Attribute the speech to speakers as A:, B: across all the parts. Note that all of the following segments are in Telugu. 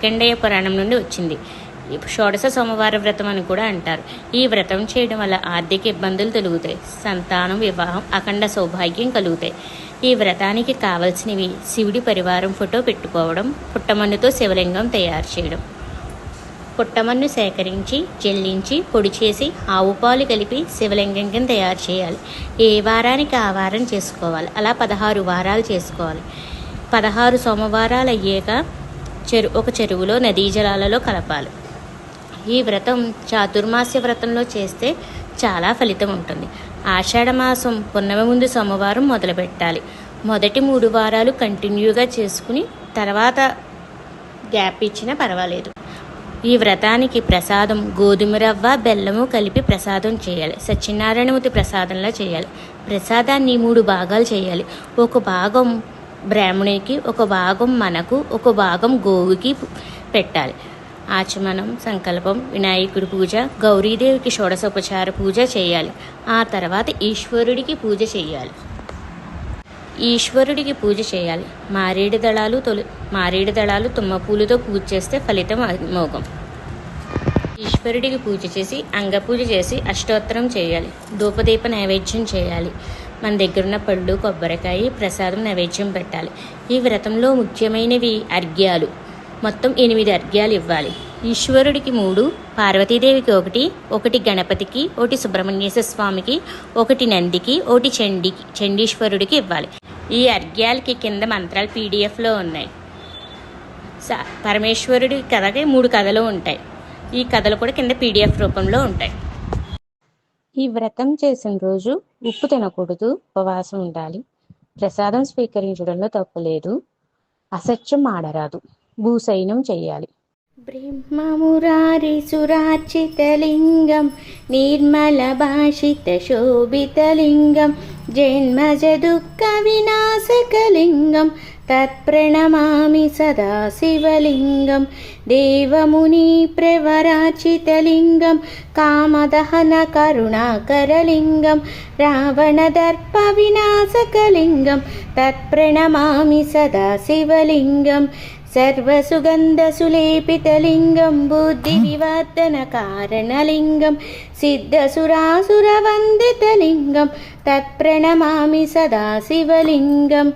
A: మార్కండేయ పురాణం నుండి వచ్చింది. షోడశ సోమవార వ్రతం అని కూడా అంటారు. ఈ వ్రతం చేయడం వల్ల ఆర్థిక ఇబ్బందులు తొలుగుతాయి. సంతానం వివాహం అఖండ సౌభాగ్యం కలుగుతాయి. ఈ వ్రతానికి కావలసినవి శివుడి పరివారం ఫోటో పెట్టుకోవడం పుట్టమన్నుతో శివలింగం తయారు చేయడం. పుట్టమన్ను సేకరించి జల్లించి పొడి చేసి ఆవు పాలు కలిపి శివలింగం కింద తయారు చేయాలి. ఏ వారానికి ఆ వారం చేసుకోవాలి. అలా పదహారు వారాలు చేసుకోవాలి. పదహారు సోమవారాలు అయ్యాక చెరు ఒక చెరువులో నదీ జలాలలో కలపాలి. ఈ వ్రతం చాతుర్మాస్య వ్రతంలో చేస్తే చాలా ఫలితం ఉంటుంది. ఆషాఢమాసం పున్నమి ముందు సోమవారం మొదలుపెట్టాలి మొదటి మూడు వారాలు కంటిన్యూగా చేసుకుని తర్వాత గ్యాప్ ఇచ్చినా పర్వాలేదు. ఈ వ్రతానికి ప్రసాదం గోధుమ రవ్వ బెల్లము కలిపి ప్రసాదం చేయాలి. సత్యనారాయణమూర్తి ప్రసాదంలా చేయాలి. ప్రసాదాన్ని మూడు భాగాలు చేయాలి. ఒక భాగం బ్రాహ్మణునికి ఒక భాగం మనకు ఒక భాగం గోవుకి పెట్టాలి. ఆచమనం సంకల్పం వినాయకుడి పూజ గౌరీదేవికి షోడశోపచార పూజ చేయాలి. ఆ తర్వాత ఈశ్వరుడికి పూజ చేయాలి. ఈశ్వరుడికి పూజ చేయాలి. మారేడు దళాలు తొలి మారేడు దళాలు తుమ్మపూలతో పూజ చేస్తే ఫలితం మోగం ఈశ్వరుడికి పూజ చేసి అంగపూజ చేసి అష్టోత్తరం చేయాలి. ధూపదీప నైవేద్యం చేయాలి. మన దగ్గరున్న పళ్ళు కొబ్బరికాయ ప్రసాదం నైవేద్యం పెట్టాలి. ఈ వ్రతంలో ముఖ్యమైనవి అర్ఘ్యాలు. మొత్తం ఎనిమిది అర్ఘ్యాలు ఇవ్వాలి. ఈశ్వరుడికి మూడు పార్వతీదేవికి ఒకటి ఒకటి గణపతికి ఒకటి సుబ్రహ్మణ్యేశ్వర స్వామికి ఒకటి నందికి ఒకటి చండికి చండీశ్వరుడికి ఇవ్వాలి. ఈ అర్ఘ్యాలకి కింద మంత్రాలు పీడిఎఫ్లో ఉన్నాయి. స- పరమేశ్వరుడి కథకి మూడు కథలు ఉంటాయి. ఈ కథలు కూడా కింద పీడిఎఫ్ రూపంలో ఉంటాయి. ఈ వ్రతం చేసిన రోజు ఉప్పు తినకూడదు ఉపవాసం ఉండాలి. ప్రసాదం స్వీకరించడంలో తప్పులేదు అసత్యం ఆడరాదు. భూసైనం చేయాలి.
B: శోభిత లింగం జన్మజ దుఃఖ వినాశకలింగం तत्प्रणमामि सदा शिवलिङ्गं देवमुनिप्रवराचितलिङ्गं कामदहनकरुणाकरलिङ्गं रावणदर्पविनाशकलिङ्गं तत्प्रणमामि सदा शिवलिङ्गं सर्वसुगन्धसुलेपितलिङ्गं बुद्धिविवर्धनकारणलिङ्गं सिद्धसुरासुरवन्दितलिङ्गं तत्प्रणमामि सदा शिवलिङ्गं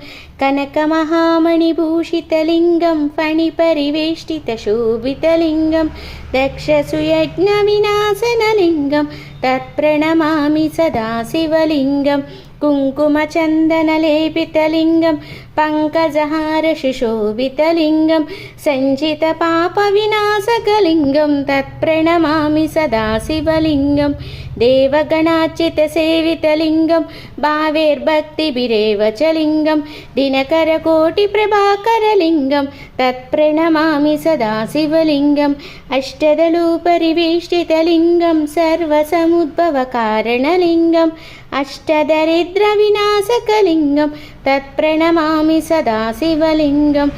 B: कनकमहामणिभूषितलिङ्गं फणिपरिवेष्टितशोभितलिङ्गं दक्षसुयज्ञविनाशनलिङ्गं तत्प्रणमामि सदा शिवलिङ्गं कुङ्कुमचन्दनलेपितलिङ्गं पङ्कजहारशिशोभितलिङ्गं सञ्चितपापविनाशकलिङ्गं तत्प्रणमामि सदा शिवलिङ्गं देवगणार्चितसेवितलिङ्गं भावेर्भक्तिभिरेव च लिङ्गं दिनकरकोटिप्रभाकरलिङ्गं तत्प्रणमामि सदा शिवलिङ्गम् अष्टदलुपरिवेष्टितलिङ्गं सर्वसमुद्भवकारणलिङ्गम् अष्टदरिद्रविनाशकलिङ्गं तत्प्रणमामि सदा शिवलिङ्गम्